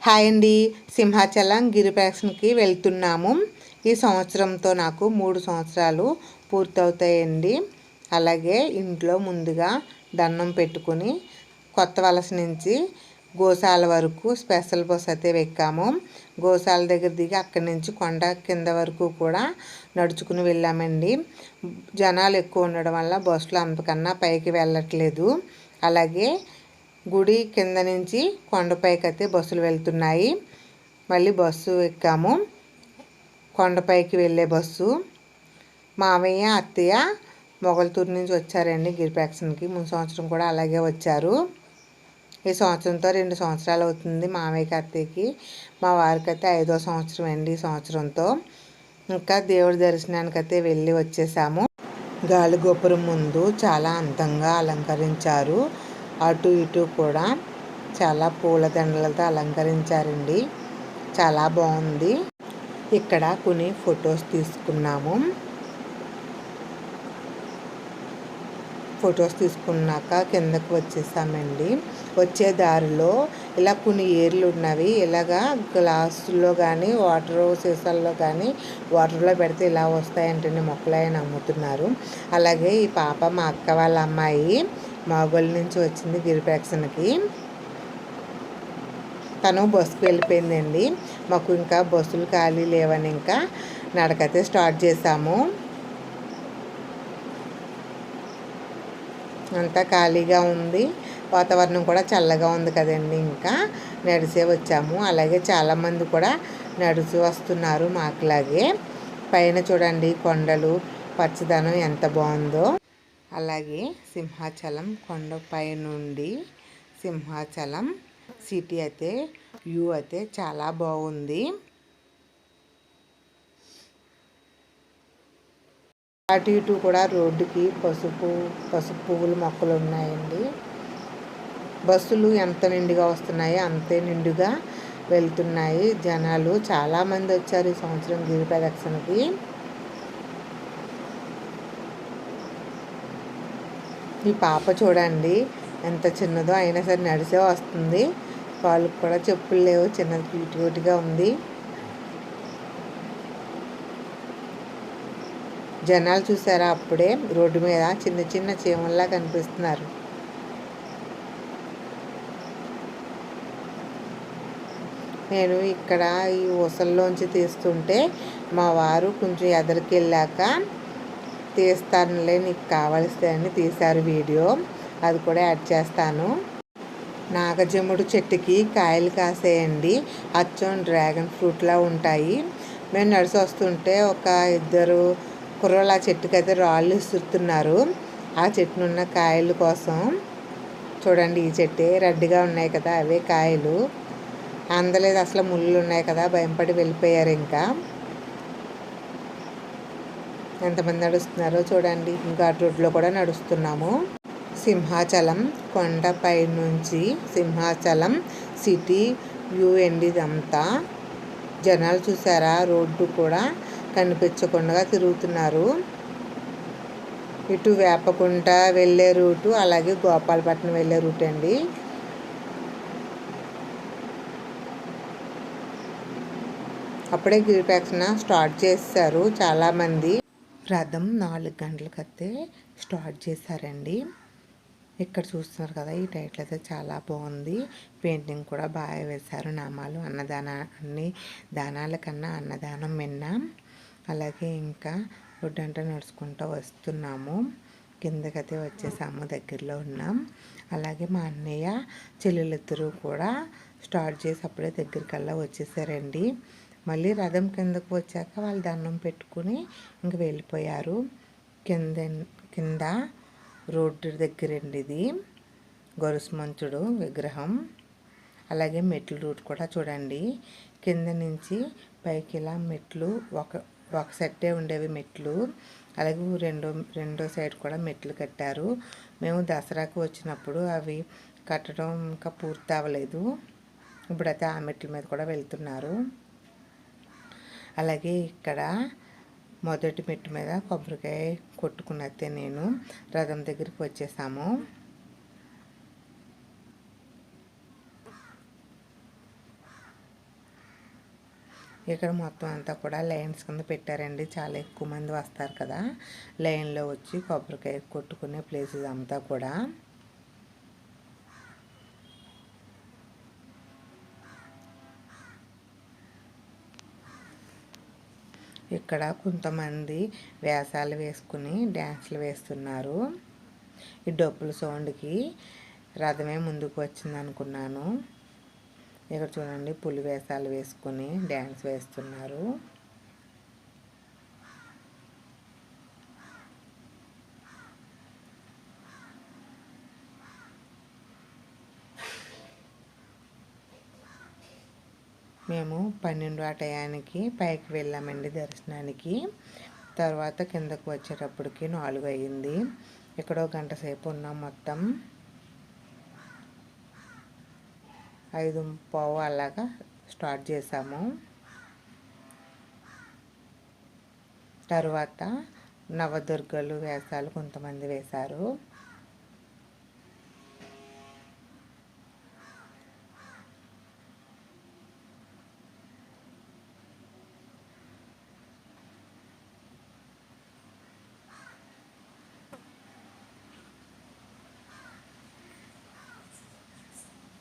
Hi అండి. సింహాచలం గిరిప్రదక్షిణకి వెళ్తున్నాము. ఈ సంవత్సరంతో నాకు మూడు సంవత్సరాలు పూర్తవుతాయండి. అలాగే ఇంట్లో ముందుగా దండం పెట్టుకుని కొత్త వలస నుంచి గోశాల వరకు స్పెషల్ బస్ అయితే ఎక్కాము. గోశాల దగ్గర దిగి అక్కడి నుంచి కొండ కింద వరకు కూడా నడుచుకుని వెళ్ళామండి. జనాలు ఎక్కువ ఉండడం వల్ల బస్సులో అంతకన్నా పైకి వెళ్ళట్లేదు. అలాగే గుడి కింద నుంచి కొండపైకి అయితే బస్సులు వెళ్తున్నాయి. మళ్ళీ బస్సు ఎక్కాము. కొండపైకి వెళ్ళే బస్సు. మామయ్య అత్తయ్య మొగల్తూరు నుంచి వచ్చారండి. గిరిపాక్షన్కి ముందు సంవత్సరం కూడా అలాగే వచ్చారు. ఈ సంవత్సరంతో రెండు సంవత్సరాలు అవుతుంది మామయ్యకి అత్తయ్యకి. మా వారికి అయితే ఐదో సంవత్సరం అండి ఈ సంవత్సరంతో. ఇంకా దేవుడి దర్శనానికి అయితే వెళ్ళి వచ్చేసాము. గాలి గోపురం ముందు చాలా అందంగా అలంకరించారు. అటు ఇటు కూడా చాలా పూలదండలతో అలంకరించారండి. చాలా బాగుంది. ఇక్కడ కొన్ని ఫొటోస్ తీసుకున్నాము. ఫొటోస్ తీసుకున్నాక కిందకు వచ్చేసామండి. వచ్చే దారిలో ఇలా కొన్ని ఏర్లు ఉన్నవి. ఇలాగా గ్లాసుల్లో కానీ వాటర్ సీసాల్లో కానీ వాటర్లో పెడితే ఇలా వస్తాయంటే మొక్కలు ఆయన అమ్ముతున్నారు అలాగే ఈ పాప మా అక్క వాళ్ళ అమ్మాయి మాగోల్ నుంచి వచ్చింది గిరిప్రదక్షిణకి తను బస్సుకు వెళ్ళిపోయిందండి. మాకు ఇంకా బస్సులు ఖాళీ లేవని ఇంకా నడకైతే స్టార్ట్ చేసాము అంతా ఖాళీగా ఉంది. వాతావరణం కూడా చల్లగా ఉంది కదండి ఇంకా. నడిసే వచ్చాము. అలాగే చాలామంది కూడా నడుచు వస్తున్నారు మాకులాగే పైన చూడండి కొండలు పచ్చదనం ఎంత బాగుందో. అలాగే సింహాచలం కొండపై నుండి సింహాచలం సిటీ అయితే వ్యూ అయితే చాలా బాగుంది. అటు ఇటు కూడా రోడ్డుకి పసుపు పసుపు పువ్వులు మొక్కలు ఉన్నాయండి. బస్సులు ఎంత నిండుగా వస్తున్నాయో అంతే నిండుగా వెళ్తున్నాయి జనాలు. చాలామంది వచ్చారు ఈ సంవత్సరం గిరి ప్రదక్షిణకి. ఈ పాప చూడండి ఎంత చిన్నదో అయినా సరే నడిచే వస్తుంది. వాళ్ళకి కూడా చెప్పులు లేవు చిన్నది క్యూట్ క్యూట్గా ఉంది. జనాలు చూసారా? అప్పుడే రోడ్డు మీద చిన్న చిన్న చీమల్లా కనిపిస్తున్నారు. నేను ఇక్కడ ఈ ఊసల్లోంచి తీస్తుంటే మా వారు కొంచెం ఎదరికి వెళ్ళాక తీస్తానులే నీకు కావలిస్తే అని తీశారు వీడియో. అది కూడా యాడ్ చేస్తాను. నాగజముడు చెట్టుకి కాయలు కాసేయండి. అచ్చం డ్రాగన్ ఫ్రూట్లా ఉంటాయి. మేము నడిచి వస్తుంటే ఒక ఇద్దరు కుర్రలు ఆ చెట్టుకైతే రాళ్ళు ఇస్తున్నారు ఆ చెట్టునున్న కాయల కోసం చూడండి ఈ చెట్టే రెడ్డిగా ఉన్నాయి కదా అవే కాయలు. అందలేదు అసలు ముళ్ళు ఉన్నాయి కదా భయంపడి వెళ్ళిపోయారు ఇంకా. ఎంతమంది నడుస్తున్నారో చూడండి. ఇంకా రోడ్లో కూడా నడుస్తున్నాము. సింహాచలం కొండపై నుంచి సింహాచలం సిటీ వ్యూ అండి ఇదంతా జనాలు చూసారా? రోడ్డు కూడా కనిపించకుండా తిరుగుతున్నారు. ఇటు వేపకుంట వెళ్ళే రూటు అలాగే గోపాలపట్నం వెళ్ళే రూట్ అండి. అప్పుడే గిరిప్రదక్షిణ స్టార్ట్ చేశారు చాలామంది. రథం నాలుగు గంటలకైతే స్టార్ట్ చేశారండి. ఇక్కడ చూస్తున్నారు కదా ఈ టైటిల్ అయితే చాలా బాగుంది. పెయింటింగ్ కూడా బాగా వేశారు. నామాలు అన్నదాన అన్ని దానాల కన్నా అన్నదానం విన్నాం. అలాగే ఇంకా ఒడ్డంట నడుచుకుంటూ వస్తున్నాము. కిందకైతే వచ్చేసాము దగ్గరలో ఉన్నాం. అలాగే మా అన్నయ్య చెల్లెలిద్దరూ కూడా స్టార్ట్ చేసి అప్పుడే దగ్గరికల్లా వచ్చేసారండి. మళ్ళీ రథం కిందకు వచ్చాక వాళ్ళు దండం పెట్టుకుని ఇంక వెళ్ళిపోయారు. కింద కింద రోడ్డు దగ్గరండి ఇది. గొరుసుమంచుడు విగ్రహం. అలాగే మెట్లు రూట్ కూడా చూడండి. కింద నుంచి పైకి ఇలా మెట్లు ఒక ఒక సెట్టే ఉండేవి మెట్లు. అలాగే రెండో రెండో సైడ్ కూడా మెట్లు కట్టారు. మేము దసరాకు వచ్చినప్పుడు అవి కట్టడం ఇంకా పూర్తి అవ్వలేదు. ఇప్పుడైతే ఆ మెట్ల మీద కూడా వెళ్తున్నారు. అలాగే ఇక్కడ మొదటి మెట్టు మీద కొబ్బరికాయ కొట్టుకున్నతే నేను రథం దగ్గరికి వచ్చేసాము. ఇక్కడ మొత్తం అంతా కూడా లైన్స్ కింద పెట్టారండి. చాలా ఎక్కువ మంది వస్తారు కదా. లైన్లో వచ్చి కొబ్బరికాయ కొట్టుకునే ప్లేసెస్ అంతా కూడా. ఇక్కడ కొంతమంది వేషాలు వేసుకుని డ్యాన్స్లు వేస్తున్నారు. ఈ డప్పుల సౌండ్కి రథమే ముందుకు వచ్చింది అనుకున్నాను ఇక్కడ చూడండి పులి వేషాలు వేసుకుని డ్యాన్స్ వేస్తున్నారు. మేము పన్నెండు ఆ టయానికి పైకి వెళ్ళామండి దర్శనానికి. తర్వాత కిందకు వచ్చేటప్పటికి నాలుగు అయ్యింది. ఇక్కడ గంట సేపు ఉన్నాం మొత్తం. ఐదు పావు అలాగా స్టార్ట్ చేసాము. తర్వాత నవదుర్గలు వేషాలు కొంతమంది వేశారు.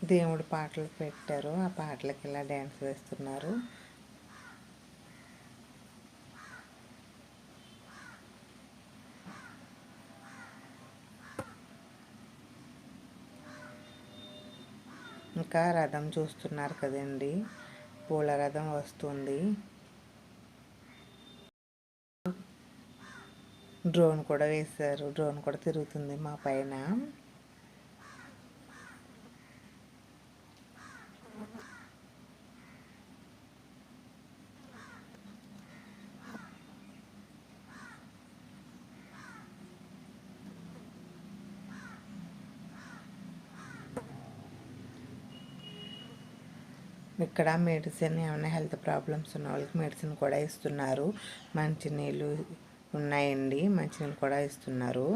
దేవుడి పాటలు పెట్టారు. ఆ పాటలకి ఇలా డ్యాన్స్ వేస్తున్నారు. ఇంకా రథం చూస్తున్నారు కదండి. పూల రథం వస్తుంది. డ్రోన్ కూడా వేశారు. డ్రోన్ కూడా తిరుగుతుంది మా పైన. ఇక్కడ మెడిసిన్ ఏమైనా హెల్త్ ప్రాబ్లమ్స్ ఉన్న వాళ్ళకి మెడిసిన్ కూడా ఇస్తున్నారు. మంచినీళ్ళు ఉన్నాయండి. మంచినీళ్ళు కూడా ఇస్తున్నారు.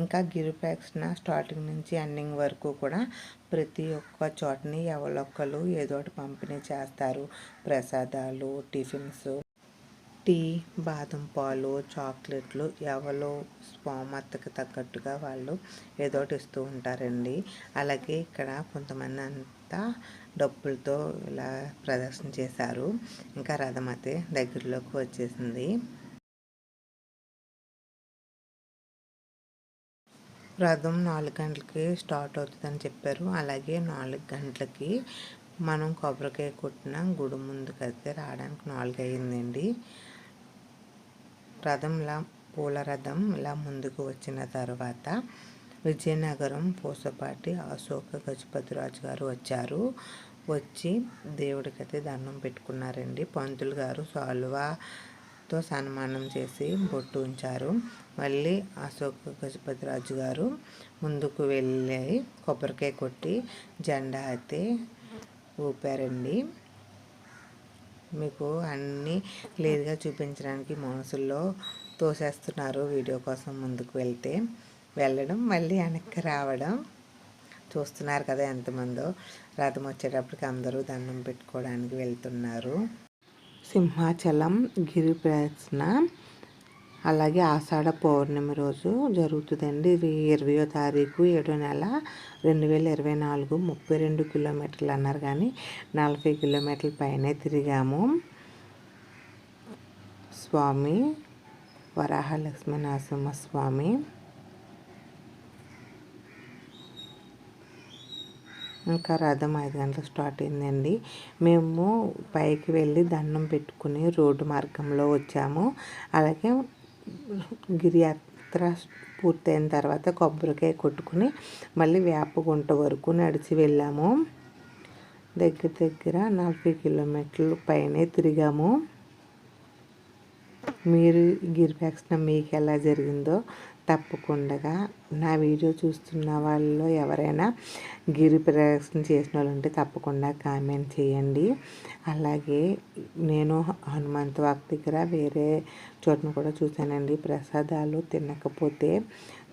ఇంకా గిరిప్రదక్షిణ స్టార్టింగ్ నుంచి ఎండింగ్ వరకు కూడా ప్రతి ఒక్క చోటని ఎవరొక్కరు ఏదో ఒకటి పంపిణీ చేస్తారు. ప్రసాదాలు టిఫిన్స్ టీ బాదం పాలు చాక్లెట్లు ఎవరో స్వామత్తకి తగ్గట్టుగా వాళ్ళు ఏదో ఒకటి ఇస్తూ ఉంటారండి. అలాగే ఇక్కడ కొంతమంది అంతా డప్పులతో ఇలా ప్రదర్శన చేశారు. ఇంకా రథం అయితే దగ్గరలోకి వచ్చేసింది. రథం నాలుగు గంటలకి స్టార్ట్ అవుతుందని చెప్పారు. అలాగే నాలుగు గంటలకి మనం కొబ్బరికాయ కొట్టిన గుడి ముందుకైతే రావడానికి నాలుగు అయ్యిందండి రథం ఇలా పూల రథం ఇలా ముందుకు వచ్చిన తర్వాత విజయనగరం పూసపాటి అశోక గజపతిరాజు గారు వచ్చారు. వచ్చి దేవుడికైతే దండం పెట్టుకున్నారండి. పంతులు గారు సాల్వాతో సన్మానం చేసి బొట్టు ఉంచారు. మళ్ళీ అశోక గజపతిరాజు గారు ముందుకు వెళ్ళి కొబ్బరికాయ కొట్టి జెండా అయితే ఊపారండి. మీకు అన్నీ క్లియర్గా చూపించడానికి మనసుల్లో తోసేస్తున్నారు వీడియో కోసం ముందుకు వెళ్తే. వెళ్ళడం మళ్ళీ వెనక్కి రావడం. చూస్తున్నారు కదా ఎంతమందో. రథం వచ్చేటప్పటికి అందరూ దండం పెట్టుకోవడానికి వెళ్తున్నారు. సింహాచలం గిరి ప్రదర్శన అలాగే ఆషాఢ పౌర్ణమి రోజు జరుగుతుందండి. ఇది ఇరవయో తారీఖు ఏడో నెల రెండు వేల ఇరవై నాలుగు ముప్పై రెండు కిలోమీటర్లు అన్నారు కానీ నలభై కిలోమీటర్ల పైనే తిరిగాము. స్వామి వరాహ లక్ష్మీ నరసింహ స్వామి ఇంకా రథం ఐదు గంటలకు స్టార్ట్ అయిందండి. మేము పైకి వెళ్ళి దండం పెట్టుకుని రోడ్డు మార్గంలో వచ్చాము. అలాగే గిరియాత్ర పూర్తయిన తర్వాత కొబ్బరికాయ కొట్టుకుని మళ్ళీ వేపగుంట వరకు నడిచి వెళ్ళాము. దగ్గర దగ్గర నలభై కిలోమీటర్లు పైనే తిరిగాము. మీరు గిరిప్రదక్షిణ మీకు ఎలా జరిగిందో తప్పకుండా నా వీడియో చూస్తున్న వాళ్ళలో ఎవరైనా గిరి ప్రదక్షిణ చేసిన వాళ్ళు ఉంటే తప్పకుండా కామెంట్ చేయండి. అలాగే నేను హనుమంత్ వాక్ దగ్గర వేరే చోటను కూడా చూశానండి. ప్రసాదాలు తినకపోతే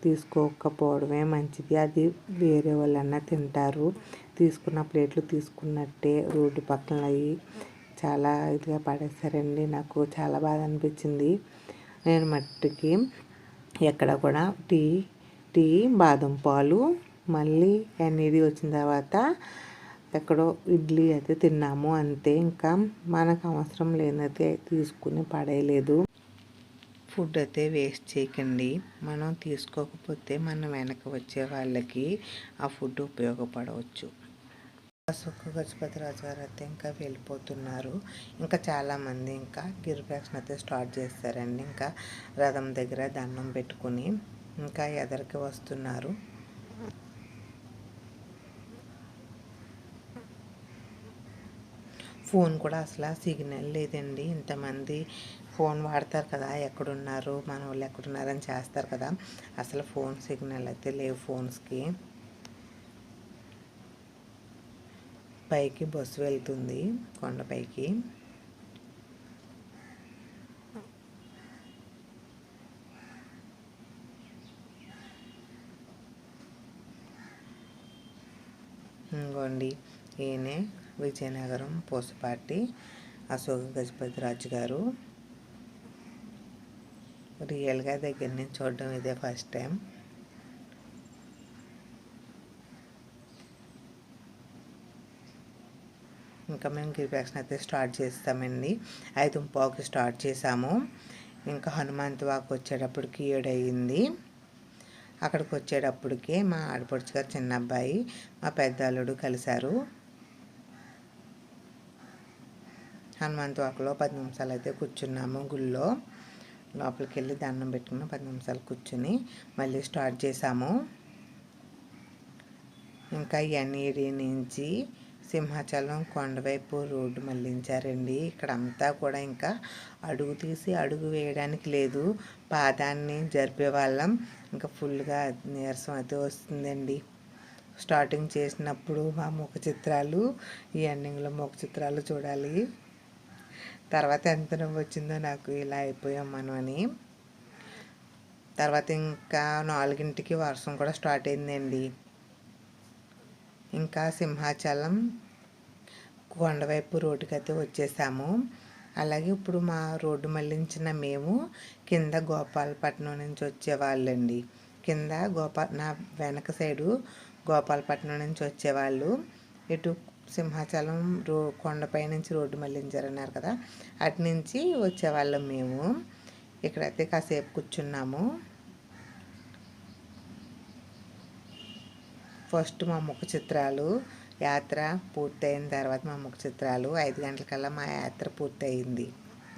తీసుకోకపోవడమే మంచిది. అది వేరే వాళ్ళన్నా తింటారు. తీసుకున్న ప్లేట్లు తీసుకున్నట్టే రోడ్డు పక్కన అవి చాలా ఇదిగా పడేస్తారండి నాకు చాలా బాధ అనిపించింది. నేను మట్టికి ఎక్కడ కూడా. టీ టీ బాదం పాలు మళ్ళీ అనేది వచ్చిన తర్వాత ఎక్కడో ఇడ్లీ అయితే తిన్నాము అంతే. ఇంకా మనకు అవసరం లేనైతే తీసుకుని పడేయలేదు. ఫుడ్ అయితే వేస్ట్ చేయకండి. మనం తీసుకోకపోతే మన వెనక వచ్చే వాళ్ళకి ఆ ఫుడ్ ఉపయోగపడవచ్చు. సుఖ గజపతి రాజు గారు అయితే ఇంకా వెళ్ళిపోతున్నారు. ఇంకా చాలామంది ఇంకా గిరిప్రదక్షిణ అయితే స్టార్ట్ చేస్తారండి. ఇంకా రథం దగ్గర దండం పెట్టుకుని ఇంకా ఎదరికి వస్తున్నారు. ఫోన్ కూడా అసలు సిగ్నల్ లేదండి. ఇంతమంది ఫోన్ వాడతారు కదా ఎక్కడున్నారు మన వాళ్ళు ఎక్కడున్నారని చేస్తారు కదా. అసలు ఫోన్ సిగ్నల్ అయితే లేవు ఫోన్స్కి. పైకి బస్సు వెళ్తుంది కొండపైకి ఇంకోండి ఈయనే విజయనగరం పూసపాటి అశోక గజపతి రాజు గారు. రియల్గా దగ్గర నుంచి చూడడం ఇదే ఫస్ట్ టైం. ఇంకా మేము గిరిప్రదక్షిణ అయితే స్టార్ట్ చేస్తామండి. ఐదు పావుకి స్టార్ట్ చేసాము ఇంకా హనుమంత్ వాక్ వచ్చేటప్పటికి ఏడయింది. అక్కడికి వచ్చేటప్పటికి మా ఆడపడుచు గారు చిన్న అబ్బాయి మా పెద్ద అల్లుడు కలిశారు. హనుమంత్ వాక్లో పది నిమిషాలు అయితే కూర్చున్నాము గుళ్ళో. లోపలికి వెళ్ళి దండం పెట్టుకుని పది నిమిషాలు కూర్చుని మళ్ళీ స్టార్ట్ చేసాము ఇంకా ఎన్ఈడి నుంచి సింహాచలం కొండవైపు రోడ్డు మళ్ళించారండి ఇక్కడ అంతా కూడా ఇంకా అడుగు తీసి అడుగు వేయడానికి లేదు. పాదాన్ని జరిపే వాళ్ళం. ఇంకా ఫుల్గా నీరసం అయితే వస్తుందండి. స్టార్టింగ్ చేసినప్పుడు మా ముఖ చిత్రాలు ఈ ఎండింగ్లో ముఖ చిత్రాలు చూడాలి. తర్వాత ఎంత నవ్వు వచ్చిందో నాకు ఇలా అయిపోయాం మనం అని. తర్వాత ఇంకా నాలుగింటికి వర్షం కూడా స్టార్ట్ అయిందండి. ఇంకా సింహాచలం కొండవైపు రోడ్డుకి అయితే వచ్చేసాము. అలాగే ఇప్పుడు మా రోడ్డు మళ్ళించిన మేము కింద గోపాలపట్నం నుంచి వచ్చేవాళ్ళండి. కింద గోపా నా వెనక సైడు గోపాలపట్నం నుంచి వచ్చేవాళ్ళు. ఇటు సింహాచలం రో కొండపై నుంచి రోడ్డు మళ్ళించారన్నారు కదా. అటు నుంచి వచ్చేవాళ్ళం మేము. ఇక్కడైతే కాసేపు కూర్చున్నాము. ఫస్ట్ మా ముఖ చిత్రాలు యాత్ర పూర్తయిన తర్వాత మా ముఖ చిత్రాలు. ఐదు గంటలకల్లా మా యాత్ర పూర్తయింది.